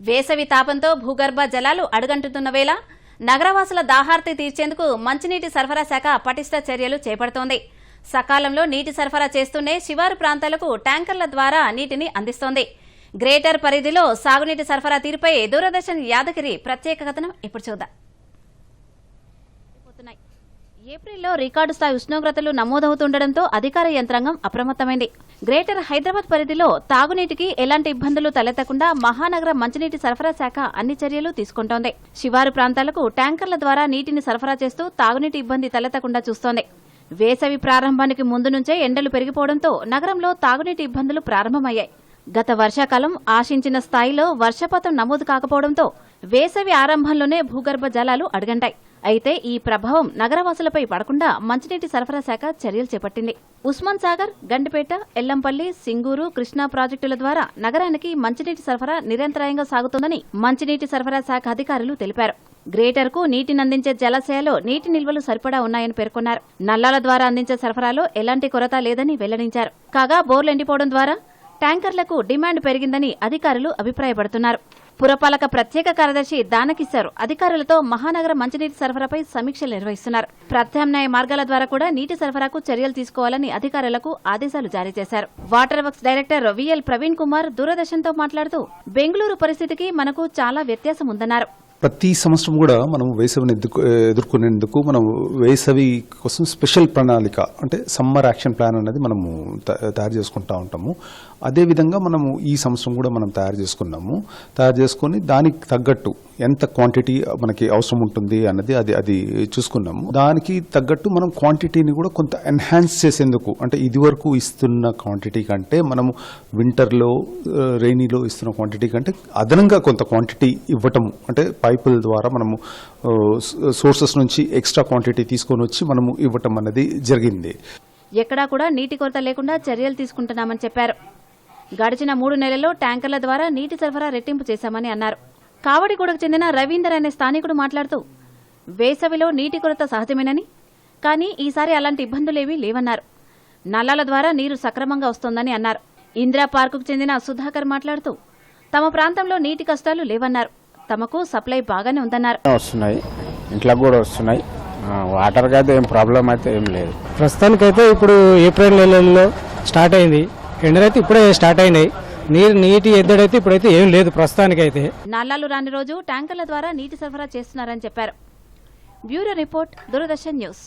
వేసవి తాపంతో భూగర్భ జలాలు అడుగంటుతున్న వేళ నగరవాసుల దాహార్తి తీర్చేందుకు మంచినీటి సరఫరా శాఖ పటిష్ట చర్యలు చేపడుతోంది. సకాలంలో నీటి సరఫరా చేస్తూనే శివారు ప్రాంతాలకు ట్యాంకర్ల ద్వారా నీటిని అందిస్తోంది. గ్రేటర్ పరిధిలో సాగునీటి సరఫరా తీరుపై దూరదర్శన్ యాదగిరి ప్రత్యేక కథనం ఇప్పుడు చూద్దాం. ఏప్రిల్లో రికార్డు స్థాయి ఉష్ణోగ్రతలు నమోదవుతుండటంతో అధికార యంత్రాంగం అప్రమత్తమైంది. గ్రేటర్ హైదరాబాద్ పరిధిలో తాగునీటికి ఎలాంటి ఇబ్బందులు తలెత్తకుండా మహానగర మంచినీటి సరఫరా శాఖ అన్ని చర్యలు తీసుకుంటోంది. శివారు ప్రాంతాలకు ట్యాంకర్ల ద్వారా నీటిని సరఫరా చేస్తూ తాగునీటి ఇబ్బంది తలెత్తకుండా చూస్తోంది. వేసవి ప్రారంభానికి ముందు నుంచే ఎండలు పెరిగిపోవడంతో నగరంలో తాగునీటి ఇబ్బందులు ప్రారంభమయ్యాయి. గత వర్షాకాలం ఆశించిన స్థాయిలో వర్షపాతం నమోదు కాకపోవడంతో వేసవి ఆరంభంలోనే భూగర్భ జలాలు అడుగంటాయి. అయితే ఈ ప్రభావం నగరవాసులపై పడకుండా మంచినీటి సరఫరా శాఖ చర్యలు చేపట్టింది. ఉస్మాన్ సాగర్ గండిపేట ఎల్లంపల్లి సింగూరు కృష్ణా ప్రాజెక్టుల ద్వారా నగరానికి మంచినీటి సరఫరా నిరంతరాయంగా సాగుతుందని మంచినీటి సరఫరా శాఖ అధికారులు తెలిపారు. గ్రేటర్కు నీటినందించే జలాశయాల్లో నీటి నిల్వలు సరిపడా ఉన్నాయని పేర్కొన్నారు. నల్లాల ద్వారా అందించే సరఫరాలో ఎలాంటి కొరత లేదని వెల్లడించారు. కాగా బోర్లు ఎండిపోవడం ద్వారా ట్యాంకర్లకు డిమాండ్ పెరిగిందని అధికారులు అభిప్రాయపడుతున్నారు. పురపాలక ప్రత్యేక కార్యదర్శి దానకిశారు అధికారులతో మహానగర మంచినీటి సరఫరాపై సమీక్షలు నిర్వహిస్తున్నారు. ప్రత్యామ్నాయ మార్గాల ద్వారా కూడా నీటి సరఫరాకు చర్యలు తీసుకోవాలని అధికారులకు ఆదేశాలు జారీ చేశారు. Water works director VL Praveen Kumar దూరదర్శన్తో మాట్లాడుతూ బెంగళూరు పరిస్థితికి మనకు చాలా వ్యత్యాసం ఉందన్నారు ప్రతి సంవత్సరం కూడా మనం వేసవిని ఎదుర్కొ ఎదుర్కొనేందుకు మనం వేసవి కోసం స్పెషల్ ప్రణాళిక అంటే సమ్మర్ యాక్షన్ ప్లాన్ అనేది మనము తయారు చేసుకుంటూ ఉంటాము. అదేవిధంగా మనము ఈ సంవత్సరం కూడా మనం తయారు చేసుకున్నాము. తయారు చేసుకొని దానికి తగ్గట్టు ఎంత క్వాంటిటీ మనకి అవసరం ఉంటుంది అన్నది అది అది చూసుకున్నాము. దానికి తగ్గట్టు మనం క్వాంటిటీని కూడా కొంత ఎన్హాన్స్ చేసేందుకు అంటే ఇదివరకు ఇస్తున్న క్వాంటిటీ కంటే మనము వింటర్లో రెయినీలో ఇస్తున్న క్వాంటిటీ కంటే అదనంగా కొంత క్వాంటిటీ ఇవ్వటము అంటే పై పైపుల ద్వారా మనము సోర్సెస్ నుంచి ఎక్స్ట్రా క్వాంటిటీ తీసుకొని వచ్చి మనము ఇవ్వటం అనేది జరిగింది. ఎక్కడా కూడా నీటి కొరత లేకుండా చర్యలు తీసుకుంటున్నామని చెప్పారు. గడిచిన మూడు నెలల్లో ట్యాంకర్ల ద్వారా నీటి సరఫరా రెట్టింపు చేశామని అన్నారు. కావడిగూడకు చెందిన రవీందర్ అనే స్థానికుడు మాట్లాడుతూ వేసవిలో నీటి కొరత సహజమేనని కానీ ఈసారి అలాంటి ఇబ్బందులేమీ లేవన్నారు. నల్లాల ద్వారా నీరు సక్రమంగా వస్తోందని అన్నారు. ఇందిరా పార్కుకు చెందిన సుధాకర్ మాట్లాడుతూ తమ ప్రాంతంలో నీటి కష్టాలు లేవన్నారు. తమకు సప్లై బాగానే ఉందన్నారు. వస్తున్నాయి. ఇంట్లోకి కూడా వస్తున్నాయి. ఆ, వాటర్కి అయితే ఏం ప్రాబ్లం అయితే ఏం లేదు. ప్రస్తుతానికైతే ఇప్పుడు ఏప్రిల్ నెలలో స్టార్ట్ అయింది. ఎండలైతే ఇప్పుడే స్టార్ట్ అయినాయి. నీరు నీటి ఎద్దడైతే ఇప్పుడైతే ఏం లేదు ప్రస్తుతానికైతే. నల్లాలు రాని రోజు ట్యాంకర్ల ద్వారా నీటి సరఫరా చేస్తున్నారని చెప్పారు. Bureau report Doordarshan news.